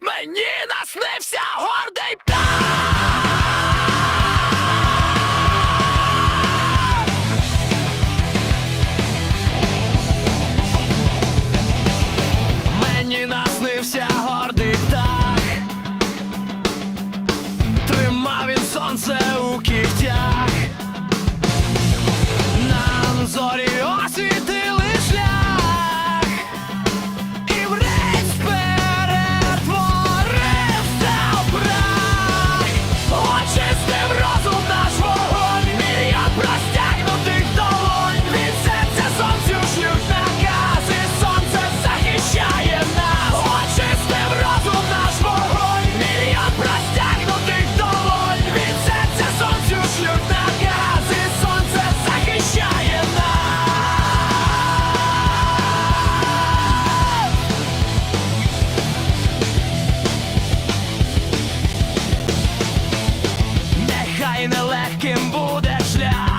Мені наснився гордий птах! Мені наснився гордий птах! Тримав він сонце у кінці. нелегким буде шлях.